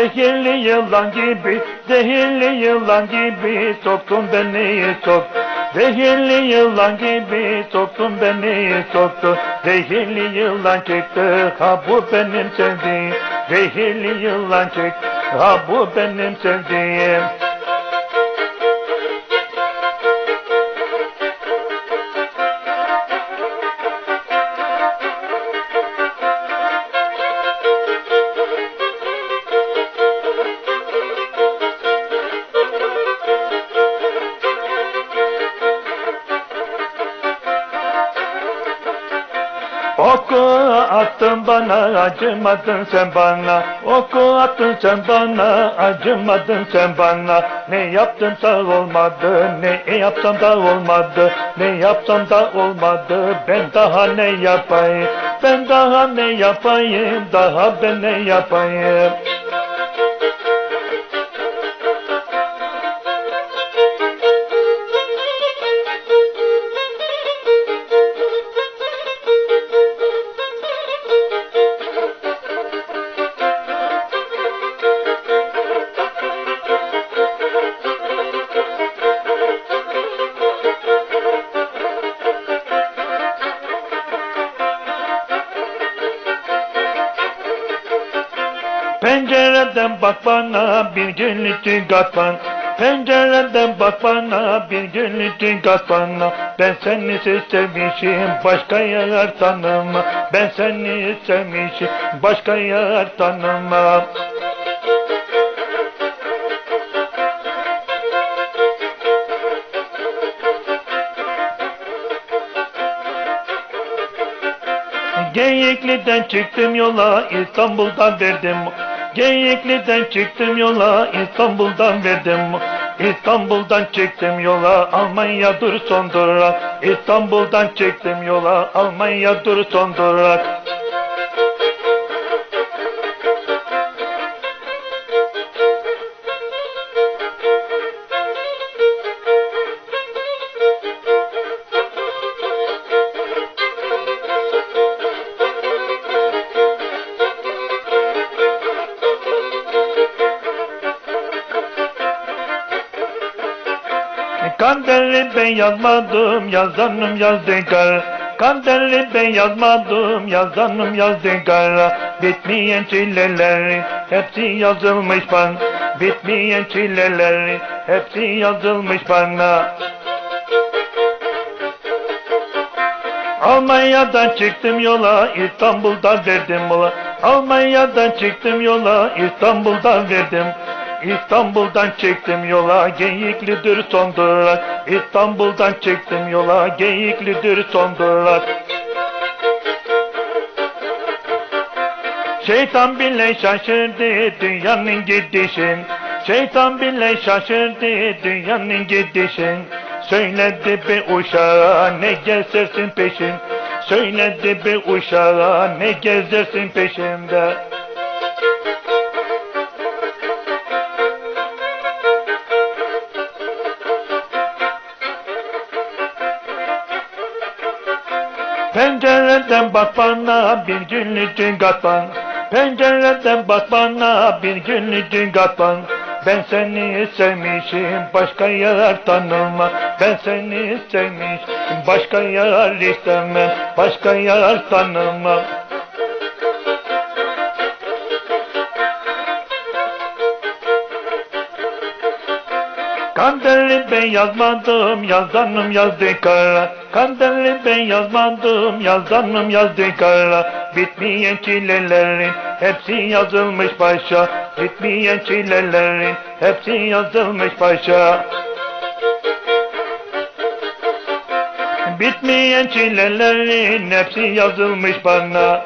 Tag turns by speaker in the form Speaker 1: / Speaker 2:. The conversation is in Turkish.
Speaker 1: Zehirli yılan gibi, zehirli yılan gibi soktun beni sok. Zehirli yılan gibi soktun beni soktu. Zehirli yılan çıktı, ha bu benim sevdiğim. Zehirli yılan çıktı, ha bu benim sevdiğim. Oku attın bana acımadın sen bana. Oku attın sen bana acımadın sen bana. Ne yaptım da olmadı ne yapsam da olmadı. Ne yapsam da olmadı ben daha ne yapayım? Ben daha ne yapayım? Daha ben ne yapayım Pencereden bak bana bir günlük kat bana. Pencereden bak bana bir günlük kat bana. Ben seni sevmişim başka yer tanımam. Ben seni sevmişim başka yer tanımam. Geyikli'den çıktım yola İstanbul'dan verdim Geyikli'den çıktım yola İstanbul'dan verdim. İstanbul'dan çıktım yola Almanya dur son durak. İstanbul'dan çıktım yola Almanya dur son durak Kanderli ben yazmadım yazanım yazdı kara Kanderli ben yazmadım yazanım yazdı kara Bitmeyen çileleri hepsi yazılmış bana Bitmeyen çileleri hepsi yazılmış bana Almanya'dan çıktım yola İstanbul'dan verdim mola. Almanya'dan çıktım yola İstanbul'dan verdim İstanbul'dan çıktım yola Geyiklidir son durak. İstanbul'dan çıktım yola Geyiklidir son durak. Şeytan bile şaşırdı dünyanın gidişin Şeytan bile şaşırdı dünyanın gidişin Söyledi bir uşağa ne gezersin peşin? Söyledi bir uşağa ne gezersin peşimde Pencereden bak bana bir günlük kat bana Pencereden bak bana bir günlük kat bana Ben seni sevmişim başka yer tanımam. Ben seni sevmişim başka yer istemem Başka yer tanımam Kanderli ben yazmadım yazanım yazdı kara. Kanderli ben yazmadım yazanım yazdı kara. Bitmeyen çilelerin hepsi yazılmış başa Bitmeyen çilelerin hepsi yazılmış başa Bitmeyen çilelerin hepsi yazılmış bana